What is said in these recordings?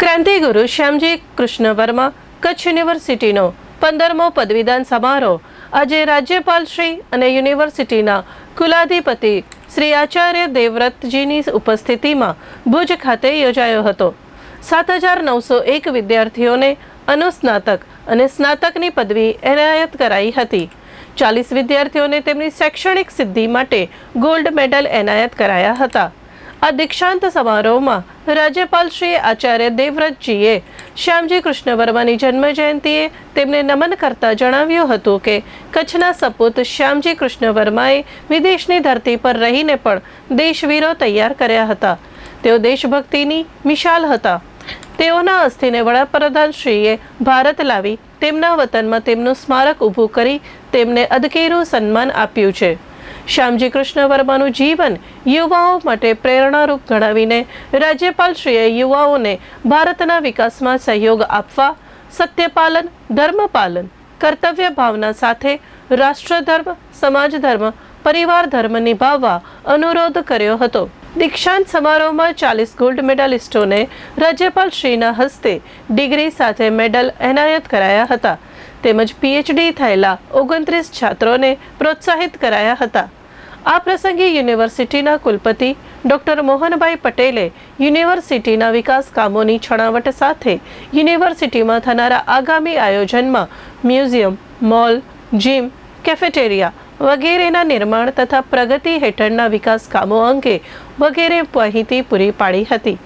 ક્રાંતિગુરુ શ્યામજી કૃષ્ણ વર્મા કચ્છ યુનિવર્સિટીનો પંદરમો પદવીદાન સમારોહ આજે રાજ્યપાલ શ્રી અને યુનિવર્સિટીના કુલાધિપતિ શ્રી આચાર્ય દેવવ્રતજીની ઉપસ્થિતિમાં ભુજ ખાતે યોજાયો હતો. સાત હજાર નવસો એક વિદ્યાર્થીઓને અનુસ્નાતક અને સ્નાતકની પદવી એનાયત કરાઈ હતી. ચાલીસ વિદ્યાર્થીઓને તેમની શૈક્ષણિક સિદ્ધિ માટે ગોલ્ડ મેડલ એનાયત કરાયા હતા. આ દીક્ષાંત સમારોહમાં રાજ્યપાલ શ્રી આચાર્ય દેવવ્રતજીએ શ્યામજી કૃષ્ણ વર્માની જન્મ જયંતિએ તેમને નમન કરતા જણાવ્યું હતું કે કચ્છના સપૂત શ્યામજી કૃષ્ણ વર્માએ વિદેશની ધરતી પર રહીને પણ દેશવીરો તૈયાર કર્યા હતા. તેઓ દેશભક્તિની મિશાલ હતા. તેઓના અસ્થિને વડાપ્રધાનશ્રીએ ભારત લાવી તેમના વતનમાં તેમનું સ્મારક ઊભું કરી તેમને અદકેરું સન્માન આપ્યું છે. શ્યામજી કૃષ્ણ વર્માનું જીવન યુવાઓ માટે પ્રેરણારૂપ ગણાવીને રાજ્યપાલશ્રીએ યુવાઓને ભારતના વિકાસમાં સહયોગ આપવા, સત્યપાલન, ધર્મપાલન, કર્તવ્ય ભાવના સાથે રાષ્ટ્રધર્મ સમાજ ધર્મ પરિવાર ધર્મ નિભાવવા અનુરોધ કર્યો હતો. દીક્ષાંત સમારોહમાં ચાલીસ ગોલ્ડ મેડાલિસ્ટોને રાજ્યપાલ શ્રીના હસ્તે ડિગ્રી સાથે મેડલ એનાયત કરાયા હતા. તેમજ પીએચડી થયેલા ઓગણત્રીસ છાત્રોને પ્રોત્સાહિત કરાયા હતા. આ પ્રસંગે યુનિવર્સિટીના કુલપતિ ડોક્ટર મોહનભાઈ પટેલે યુનિવર્સિટીના વિકાસ કામોની છણાવટ સાથે યુનિવર્સિટીમાં થનારા આગામી આયોજનમાં મ્યુઝિયમ, મોલ, જીમ, કેફેટેરિયા વગેરેના નિર્માણ તથા પ્રગતિ હેઠળના વિકાસ કામો અંગે વગેરે માહિતી પૂરી પાડી હતી.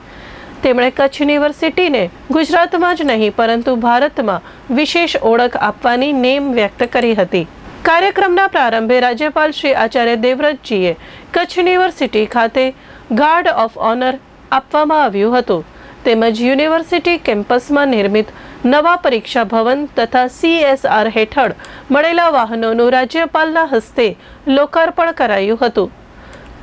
તેમણે કચ્છ યુનિવર્સિટીને ગુજરાતમાં જ નહીં, પરંતુ ભારતમાં વિશેષ ઓળખ આપવાની નેમ વ્યક્ત કરી હતી. કાર્યક્રમના પ્રારંભે રાજ્યપાલ શ્રી આચાર્ય દેવવ્રતજીએ કચ્છ યુનિવર્સિટી ખાતે ગાર્ડ ઓફ ઓનર આપવામાં આવ્યું હતું. તેમજ યુનિવર્સિટી કેમ્પસમાં નિર્મિત નવા પરીક્ષા ભવન તથા સીએસઆર હેઠળ મળેલા વાહનોનું રાજ્યપાલના હસ્તે લોકાર્પણ કરાયું હતું.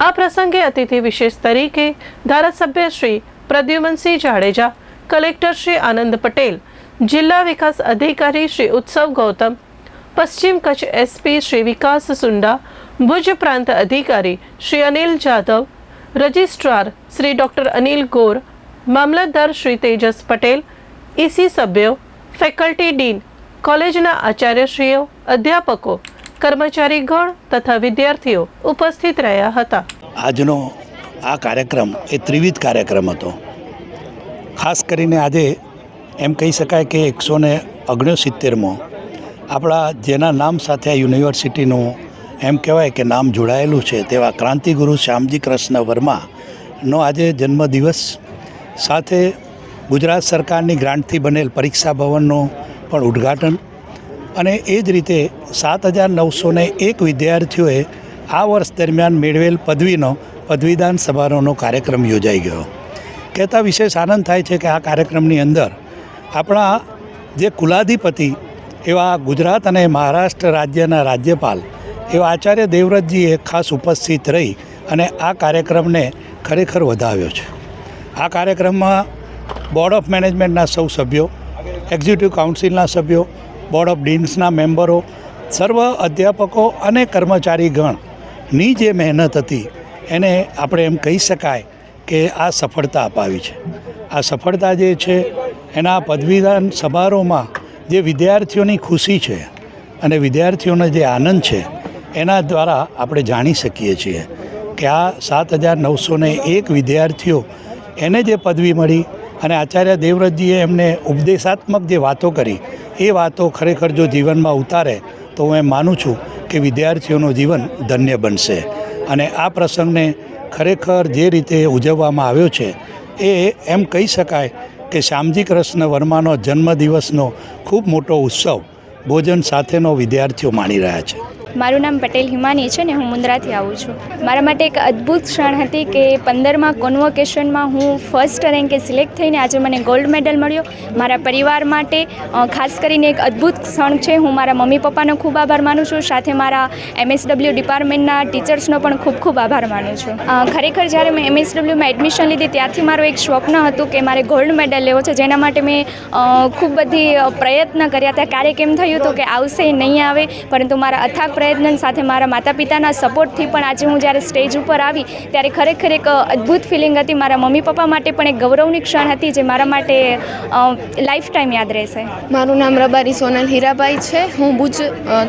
આ પ્રસંગે અતિથિ વિશેષ તરીકે ધારાસભ્ય શ્રી પ્રદ્યુમનસિંહ જાડેજા, કલેક્ટર શ્રી આનંદ પટેલ, જિલ્લા વિકાસ અધિકારી શ્રી ઉત્સવ ગૌતમ, પશ્ચિમ કચ્છ એસપી શ્રી વિકાસ સુંડા, ભુજ પ્રાંત અધિકારી શ્રી અનિલ જાધવ, રજિસ્ટ્રાર શ્રી ડોક્ટર અનિલ ગોર, મામલતદાર શ્રી તેજસ પટેલ, ઈસી સભ્યો, ફેકલ્ટી ડીન, કોલેજના આચાર્યશ્રીઓ, અધ્યાપકો, કર્મચારીગણ તથા વિદ્યાર્થીઓ ઉપસ્થિત રહ્યા હતા. આજનો આ કાર્યક્રમ એ ત્રિવિધ કાર્યક્રમ હતો. ખાસ કરીને આજે એમ કહી શકાય કે એકસો ને ઓગણસિત્તેરમો આપણા જેના નામ સાથે આ યુનિવર્સિટીનું એમ કહેવાય કે નામ જોડાયેલું છે તેવા ક્રાંતિગુરુ શ્યામજી કૃષ્ણ વર્માનો આજે જન્મદિવસ. સાથે ગુજરાત સરકારની ગ્રાન્ટથી બનેલ પરીક્ષા ભવનનું પણ ઉદ્ઘાટન. અને એ જ રીતે સાત હજાર નવસો એક વિદ્યાર્થીઓએ આ વર્ષ દરમિયાન મેળવેલ પદવીનો, પદવીદાન સમારોહનો કાર્યક્રમ યોજાઈ ગયો. કહેતા વિશેષ આનંદ થાય છે કે આ કાર્યક્રમની અંદર આપણા જે કુલાધિપતિ એવા ગુજરાત અને મહારાષ્ટ્ર રાજ્યના રાજ્યપાલ એવા આચાર્ય દેવવ્રતજીએ ખાસ ઉપસ્થિત રહી અને આ કાર્યક્રમને ખરેખર વધાવ્યો છે. આ કાર્યક્રમમાં બોર્ડ ઓફ મેનેજમેન્ટના સૌ સભ્યો, એક્ઝિક્યુટિવ કાઉન્સિલના સભ્યો, બોર્ડ ઓફ ડીન્સના મેમ્બરો, સર્વ અધ્યાપકો અને કર્મચારીગણની જે મહેનત હતી, એને આપણે એમ કહી શકાય કે આ સફળતા અપાવી છે. આ સફળતા જે છે, એના પદવીદાન સમારોહમાં જે વિદ્યાર્થીઓની ખુશી છે અને વિદ્યાર્થીઓનો જે આનંદ છે, એના દ્વારા આપણે જાણી શકીએ છીએ કે આ સાત હજાર નવસો ને એક વિદ્યાર્થીઓ એને જે પદવી મળી અને આચાર્ય દેવવ્રતજીએ એમને ઉપદેશાત્મક જે વાતો કરી, એ વાતો ખરેખર જો જીવનમાં ઉતારે, તો હું એમ માનું છું કે વિદ્યાર્થીઓનું જીવન ધન્ય બનશે. અને આ પ્રસંગને ખરેખર જે રીતે ઉજવવામાં આવ્યો છે, એ એમ કહી શકાય કે શ્યામજી કૃષ્ણ વર્માનો જન્મદિવસનો ખૂબ મોટો ઉત્સવ ભોજન સાથેનો વિદ્યાર્થીઓ માણી રહ્યા છે. મારું નામ પટેલ હિમાની છે ને હું મુન્દ્રાથી આવું છું. મારા માટે એક અદ્ભુત ક્ષણ હતી કે પંદરમાં કોન્વોકેશનમાં હું ફર્સ્ટ રેન્કે સિલેક્ટ થઈને આજે મને ગોલ્ડ મેડલ મળ્યો. મારા પરિવાર માટે ખાસ કરીને એક અદ્ભુત ક્ષણ છે. હું મારા મમ્મી પપ્પાનો ખૂબ આભાર માનું છું. સાથે મારા એમએસડબલ્યુ ડિપાર્ટમેન્ટના ટીચર્સનો પણ ખૂબ ખૂબ આભાર માનું છું. ખરેખર જ્યારે મેં એમએસડબલ્યુમાં એડમિશન લીધી ત્યારથી મારું એક સ્વપ્ન હતું કે મારે ગોલ્ડ મેડલ લેવો છે. જેના માટે મેં ખૂબ બધી પ્રયત્ન કર્યા. હતા ક્યારેક એમ થયું હતું કે આવશે, નહીં આવે. પરંતુ મારા અથાગ પ્રયત્ન સાથે મારા માતા પિતાના સપોર્ટથી પણ આજે હું જ્યારે સ્ટેજ ઉપર આવી, ત્યારે ખરેખર એક અદ્ભુત ફિલિંગ હતી મારા મમ્મી પપ્પા માટે પણ એક ગૌરવની ક્ષણ હતી જે મારા માટે લાઈફ ટાઈમ યાદ રહેશે. મારું નામ રબારી સોનલ હીરાબાઈ છે. હું ભુજ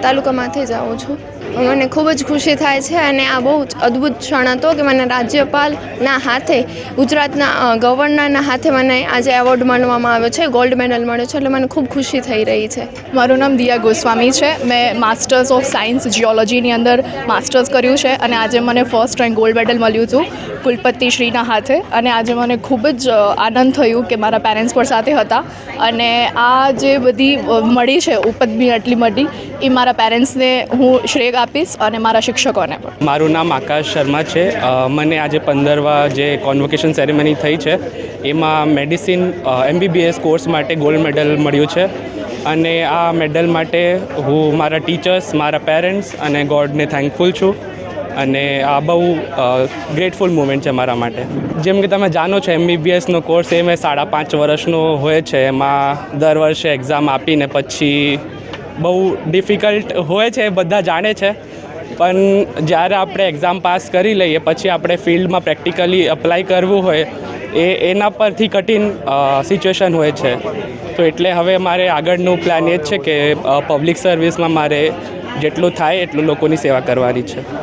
તાલુકામાંથી જ આવું છું. મને ખૂબ જ ખુશી થાય છે અને આ બહુ જ અદ્ભુત ક્ષણ હતો કે મને રાજ્યપાલના હાથે, ગુજરાતના ગવર્નરના હાથે મને આજે એવોર્ડ મળવામાં આવ્યો છે, ગોલ્ડ મેડલ મળ્યો છે, એટલે મને ખૂબ ખુશી થઈ રહી છે. મારું નામ દિયા ગોસ્વામી છે. મેં માસ્ટર્સ ઓફ સાયન્સ જિયોલોજીની અંદર માસ્ટર્સ કર્યું છે અને આજે મને ફર્સ્ટ રેન્ક ગોલ્ડ મેડલ મળ્યું હતું કુલપતિ શ્રીના હાથે. અને આજે મને ખૂબ જ આનંદ થયું કે મારા પેરેન્ટ્સ પણ સાથે હતા. અને આ જે બધી મળી છે ઉપદમી આટલી મળી એ મારા પેરેન્ટ્સને હું શ્રેય આપીશ અને મારા શિક્ષકોને પણ. મારું નામ આકાશ શર્મા છે. મને આજે પંદરવા જે કોન્વોકેશન સેરેમની થઈ છે, એમાં મેડિસિન એમબીબીએસ કોર્સ માટે ગોલ્ડ મેડલ મળ્યું છે. અને આ મેડલ માટે હું મારા ટીચર્સ મારા પેરેન્ટ્સ અને ગોડને થેન્કફુલ છું. અને આ બહુ ગ્રેટફુલ મુમેન્ટ છે મારા માટે. જેમ કે તમે જાણો છો એમબીબીએસનો કોર્સ એ મેં સાડા પાંચ વર્ષનો હોય છે. એમાં દર વર્ષે એક્ઝામ આપીને પછી બહુ ડિફિકલ્ટ હોય છે, બધા જાણે છે. પણ જ્યારે આપણે એક્ઝામ પાસ કરી લઈએ, પછી આપણે ફિલ્ડમાં પ્રેક્ટિકલી અપ્લાય કરવું હોય, એ એના પરથી કઠિન સિચ્યુએશન હોય છે. તો એટલે હવે મારે આગળનું પ્લાન એ જ છે કે પબ્લિક સર્વિસમાં મારે જેટલું થાય એટલું લોકોની સેવા કરવાની છે.